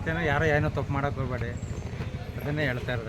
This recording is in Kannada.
ಮತ್ತೇನೋ ಯಾರೋ ಏನೋ ತಪ್ಪು ಮಾಡೋಕ್ಕೆ ಹೋಗ್ಬೇಡಿ. ಅದನ್ನೇ ಹೇಳ್ತಾ ಇರೋದು.